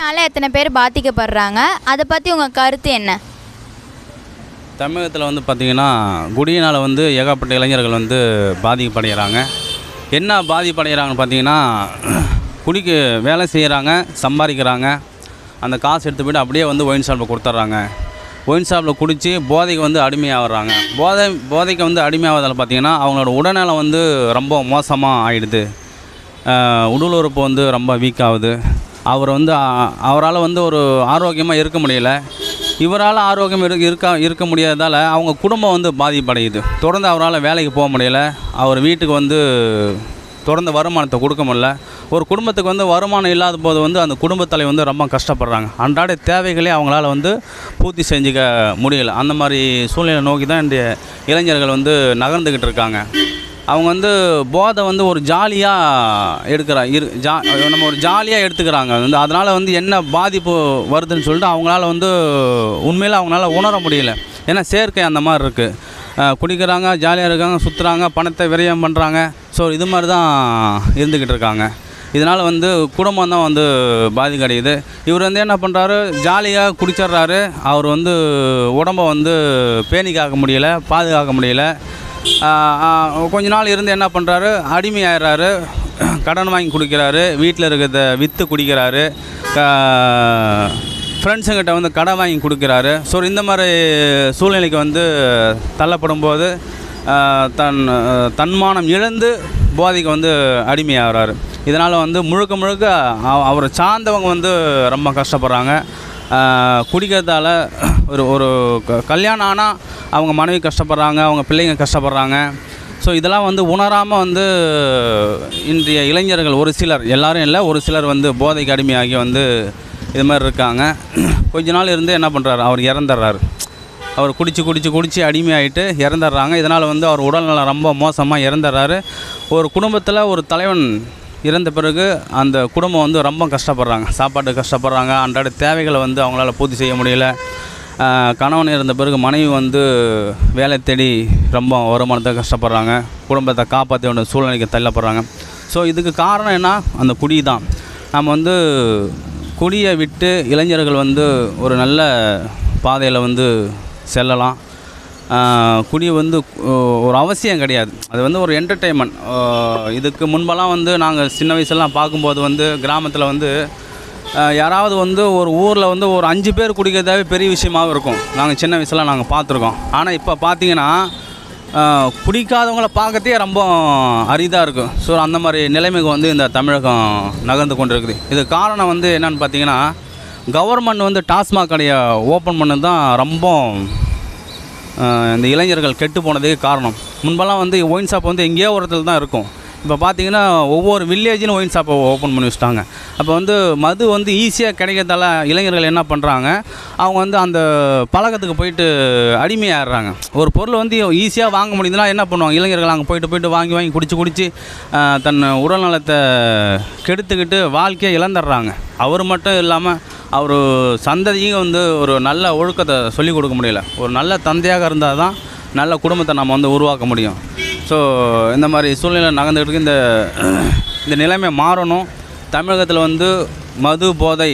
கோவிட்னால எத்தனை பேர் பாதிக்கப்படுறாங்க? அதை பற்றி உங்கள் கருத்து என்ன? தமிழகத்தில் வந்து பார்த்திங்கன்னா குடியினால் வந்து ஏகப்பட்ட இளைஞர்கள் வந்து பாதிப்படைகிறாங்க என்ன பாதிப்படைகிறாங்கன்னு பார்த்தீங்கன்னா குடிக்கு வேலை செய்கிறாங்க சம்பாதிக்கிறாங்க. அந்த காசு எடுத்து போய்ட்டு அப்படியே வந்து ஒயின் ஷாப்பில் கொடுத்துட்றாங்க. ஒயின் ஷாப்பில் குடித்து போதைக்கு வந்து அடிமையாகிறாங்க. போதை போதைக்கு வந்து அடிமையாகிறதால பார்த்திங்கன்னா அவங்களோட உடல்நலம் வந்து ரொம்ப மோசமாக ஆகிடுது உடல் உறுப்பு வந்து ரொம்ப வீக் ஆகுது. அவர் வந்து அவரால் வந்து ஒரு ஆரோக்கியமாக இருக்க முடியல. இவரால் ஆரோக்கியம் இரு இருக்க இருக்க முடியாததால் அவங்க குடும்பம் வந்து பாதிப்படையுது. தொடர்ந்து அவரால் வேலைக்கு போக முடியல. அவர் வீட்டுக்கு வந்து தொடர்ந்து வருமானத்தை கொடுக்க முடியல. ஒரு குடும்பத்துக்கு வந்து வருமானம் இல்லாத போது வந்து அந்த குடும்பத்தலை வந்து ரொம்ப கஷ்டப்படுறாங்க. அன்றாட தேவைகளே அவங்களால வந்து பூர்த்தி செஞ்சுக்க முடியல. அந்த மாதிரி சூழ்நிலை நோக்கி தான் இன்றைய இளைஞர்கள் வந்து நகர்ந்துக்கிட்டு இருக்காங்க. அவங்க வந்து போதை வந்து ஒரு ஜாலியாக எடுக்கிறா இரு ஜா நம்ம ஒரு ஜாலியாக எடுத்துக்கிறாங்க. வந்து அதனால் வந்து என்ன பாதிப்பு வருதுன்னு சொல்லிட்டு அவங்களால வந்து உண்மையில் அவங்களால உணர முடியல. ஏன்னா செயற்கை அந்த மாதிரி இருக்குது குடிக்கிறாங்க ஜாலியாக இருக்காங்க சுற்றுறாங்க பணத்தை விரயம் பண்ணுறாங்க ஸோ இது மாதிரி தான் இருந்துக்கிட்டு இருக்காங்க. இதனால் வந்து குடும்பம் தான் வந்து பாதிக்கடையுது. இவர் வந்து என்ன பண்ணுறாரு ஜாலியாக குடிச்சிடுறாரு. அவர் வந்து உடம்பை வந்து பேணி காக்க முடியல பாதுகாக்க முடியல. கொஞ்ச நாள் இருந்து என்ன பண்ணுறாரு அடிமையாயிடுறாரு கடன் வாங்கி கொடுக்குறாரு. வீட்டில் இருக்கிறத விற்று குடிக்கிறாரு. ஃப்ரெண்ட்ஸுங்கிட்ட வந்து கடன் வாங்கி கொடுக்குறாரு. ஸோ இந்த மாதிரி சூழ்நிலைக்கு வந்து தள்ளப்படும் போது தன் தன்மானம் இழந்து போதைக்கு வந்து அடிமையாகிறாரு. இதனால் வந்து முழுக்க முழுக்க அவ- அவரை சார்ந்தவங்க வந்து ரொம்ப கஷ்டப்படுறாங்க. குடிக்கிறதால ஒரு ஒரு க- கல்யாணம் ஆனால் அவங்க மனைவி கஷ்டப்படுறாங்க அவங்க பிள்ளைங்க கஷ்டப்படுறாங்க. ஸோ இதெல்லாம் வந்து உணராமல் வந்து இன்றைய இளைஞர்கள் ஒரு சிலர் எல்லாரும் இல்லை ஒரு சிலர் வந்து போதைக்கு அடிமையாகி வந்து இது மாதிரி இருக்காங்க. கொஞ்ச நாள் இருந்து என்ன பண்ணுறாரு அவர் இறந்துடுறாரு. அவர் குடித்து குடித்து குடித்து அடிமையாகிட்டு இறந்துடுறாங்க. இதனால் வந்து அவர் உடல்நலம் ரொம்ப மோசமாக இறந்துடுறாரு. ஒரு குடும்பத்தில் ஒரு தலைவன் இறந்த பிறகு அந்த குடும்பம் வந்து ரொம்ப கஷ்டப்படுறாங்க. சாப்பாட்டு கஷ்டப்படுறாங்க. அன்றாட தேவைகளை வந்து அவங்களால பூர்த்தி செய்ய முடியல. கணவன் இருந்த பிறகு மனைவி வந்து வேலை தேடி ரொம்ப வருமானத்தை கஷ்டப்படுறாங்க. குடும்பத்தை காப்பாற்ற வேண்டிய சூழ்நிலைக்கு தள்ளப்படுறாங்க. ஸோ இதுக்கு காரணம் என்ன? அந்த குடி தான். நம்ம வந்து குடியை விட்டு இளைஞர்கள் வந்து ஒரு நல்ல பாதையில் வந்து செல்லலாம். குடி வந்து ஒரு அவசியம் கிடையாது. அது வந்து ஒரு என்டர்டெயின்மெண்ட் இதுக்கு முன்பெல்லாம் வந்து நாங்கள் சின்ன வயசுலாம் பார்க்கும்போது வந்து கிராமத்தில் வந்து யாராவது வந்து ஒரு ஊரில் வந்து ஒரு அஞ்சு பேர் குடிக்கிறதாவே பெரிய விஷயமாவும் இருக்கும். நாங்கள் சின்ன வயசில் நாங்கள் பார்த்துருக்கோம். ஆனால் இப்போ பார்த்தீங்கன்னா குடிக்காதவங்கள பார்க்கறதே ரொம்ப அரிதாக இருக்கும் ஸோ அந்த மாதிரி நிலைமைக்கு வந்து இந்த தமிழகம் நகர்ந்து கொண்டு இருக்குது இது காரணம் வந்து என்னென்னு பார்த்தீங்கன்னா கவர்மெண்ட் வந்து டாஸ்மாக் கடையை ஓப்பன் பண்ணது தான் ரொம்ப இந்த இளைஞர்கள் கெட்டு போனதுக்கு காரணம். முன்பெல்லாம் வந்து ஒயின் ஷாப் வந்து எங்கேயோ ஒரு இடத்துல தான் இருக்கும். இப்போ பார்த்தீங்கன்னா ஒவ்வொரு வில்லேஜிலும் ஒயின் ஷாப்பை ஓப்பன் பண்ணி வச்சுட்டாங்க. அப்போ வந்து மது வந்து ஈஸியாக கிடைக்கிறதால இளைஞர்கள் என்ன பண்ணுறாங்க அவங்க வந்து அந்த பழக்கத்துக்கு போயிட்டு அடிமையாகிடுறாங்க ஒரு பொருள் வந்து ஈஸியாக வாங்க முடியுதுன்னா என்ன பண்ணுவாங்க? இளைஞர்கள் அங்கே போயிட்டு போயிட்டு வாங்கி வாங்கி குடிச்சு குடிச்சு தன் உடல் நலத்தை கெடுத்துக்கிட்டு வாழ்க்கையை இழந்துடுறாங்க. அவர் மட்டும் இல்லாமல் அவர் சந்ததியும் வந்து ஒரு நல்ல ஒழுக்கத்தை சொல்லிக் கொடுக்க முடியல. ஒரு நல்ல தந்தையாக இருந்தால் தான் நல்ல குடும்பத்தை நம்ம வந்து உருவாக்க முடியும். ஸோ இந்த மாதிரி சூழ்நிலை நகர்ந்துக்கிட்டு இந்த இந்த நிலைமை மாறணும். தமிழகத்தில் வந்து மது போதை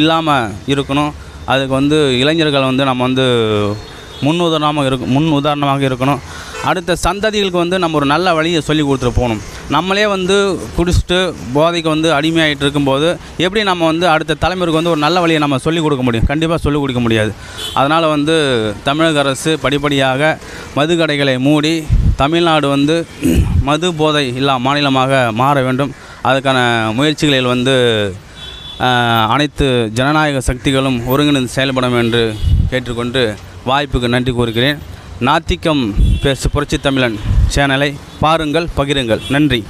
இல்லாமல் இருக்கணும். அதுக்கு வந்து இளைஞர்கள் வந்து நம்ம வந்து முன் உதாரணமாக இருக்கும் முன் உதாரணமாக இருக்கணும். அடுத்த சந்ததிகளுக்கு வந்து நம்ம ஒரு நல்ல வழியை சொல்லி கொடுத்துட்டு போகணும். நம்மளே வந்து குடிச்சிட்டு போதைக்கு வந்து அடிமையாகிட்டு இருக்கும்போது எப்படி நம்ம வந்து அடுத்த தலைமுறைக்கு வந்து ஒரு நல்ல வழியை நம்ம சொல்லிக் கொடுக்க முடியும்? கண்டிப்பாக சொல்லிக் கொடுக்க முடியாது. அதனால் வந்து தமிழக அரசு படிப்படியாக மது கடைகளை மூடி தமிழ்நாடு வந்து மது போதை இல்லா மாநிலமாக மாற வேண்டும். அதுக்கான முயற்சிகளில் வந்து அனைத்து ஜனநாயக சக்திகளும் ஒருங்கிணைந்து செயல்படும் என்று கேட்டுக்கொண்டு வாய்ப்புக்கு நன்றி கூறுகிறேன். நாத்திகம் பேசு புரட்சி தமிழன் சேனலை பாருங்கள் பகிருங்கள். நன்றி.